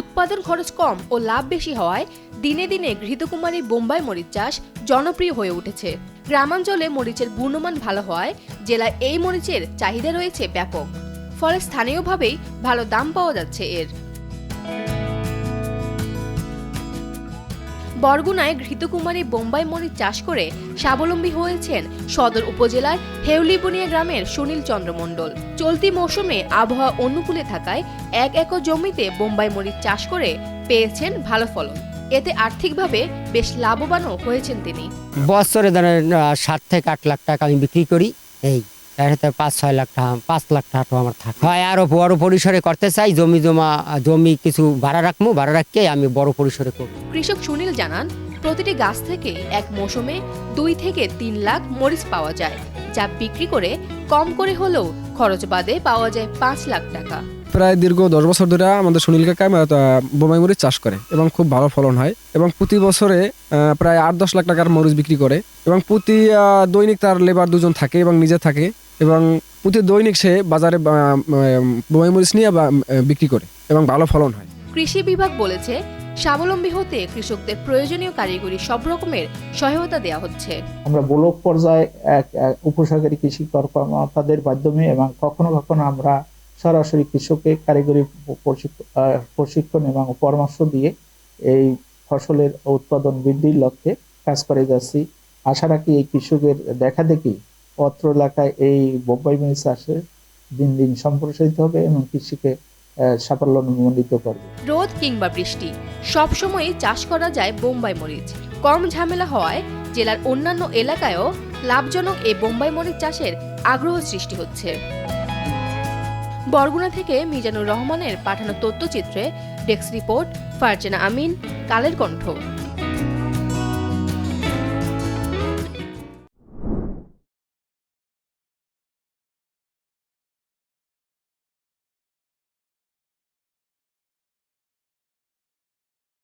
উৎপাদন খরচ কম ও লাভ বেশি হওয়ায় দিনে দিনে ঘৃতকুমারী বোম্বাই মরিচ চাষ জনপ্রিয় হয়ে উঠেছে। গ্রামাঞ্চলে মরিচের গুণমান ভালো হওয়ায় জেলায় এই মরিচের চাহিদা রয়েছে ব্যাপক। ফলে স্থানীয়ভাবেই ভালো দাম পাওয়া যাচ্ছে এর। বরগুনায় ঘৃতকুমারী বোম্বাই মরিচ চাষ করে স্বাবলম্বী হয়েছেন সদর উপজেলার হেউলিবুনিয়া গ্রামের সুনীল চন্দ্র মণ্ডল চলতি মৌসুমে আবহাওয়া অনুকূলে থাকায় এক একর জমিতে বোম্বাই মরিচ চাষ করে পেয়েছেন ভালো ফলন। এতে আর্থিকভাবে বেশ লাভবানও হয়েছেন তিনি। বছরে সাত থেকে আট লাখ টাকা আমি বিক্রি করি, এই। এটাতে পাঁচ, ছয় লাখ টাকা, পাঁচ লাখ টাকা আমার থাকে। হয় আরও বড় পরিসরে করতে চাই, জমি জমা, জমি কিছু ভাড়া রাখব, ভাড়া রাখকে আমি বড় পরিসরে করব। কৃষক সুনীল জানান, প্রতিটি গাছ থেকে এক মৌসুমে দুই থেকে তিন লাখ মরিচ পাওয়া যায়, যা বিক্রি করে কম করে হলেও খরচ বাদে পাওয়া যায় পাঁচ লাখ টাকা। প্রায় দীর্ঘ দশ বছর ধরে আমাদের সুনীল কাকা বোমাই মরিচ চাষ করে এবং খুব ভালো ফলন হয় এবং প্রতি বছরে প্রায় আট দশ লাখ টাকার মরিচ বিক্রি করে এবং প্রতি দৈনিক তার লেবার দুজন থাকে এবং নিজে থাকে এবং প্রতি দৈনিক সে বাজারে বোমাই মরিচ নিয়ে বা, বিক্রি করে এবং ভালো ফলন হয়। কৃষি বিভাগ বলেছে স্বাবলম্বী হতে কৃষকদের প্রয়োজনীয় কারিগরি সব রকমের সহায়তা দেওয়া হচ্ছে। আমরা ব্লক পর্যায়ে উপসহকারী কৃষি কর্মকর্তাদের মাধ্যমে এবং কখনো কখনো আমরা সরাসরি কৃষককে কারিগরি প্রশিক্ষণ এবং পরামর্শ দিয়ে এই ফসলের উৎপাদন বৃদ্ধির লক্ষ্যে কাজ করে যাচ্ছি। আশা রাখি এই কৃষকের দেখা দেখি অত্র এলাকায় এই বোম্বাই মরিচ চাষে দিন দিন সম্প্রসারিত হবে এবং কৃষিকে সাফল্যমণ্ডিত করবে। রোদ কিংবা বৃষ্টি, সব সময়ই চাষ করা যায় বোম্বাই মরিচ। কম ঝামেলা হওয়ায় জেলার অন্যান্য এলাকায়ও লাভজনক এই বোম্বাই মরিচ চাষের আগ্রহ সৃষ্টি হচ্ছে। বরগুনা থেকে মিজানুর রহমানের পাঠানো তথ্যচিত্রে ডেস্ক রিপোর্ট ফারজানা আমিন কালের কণ্ঠ।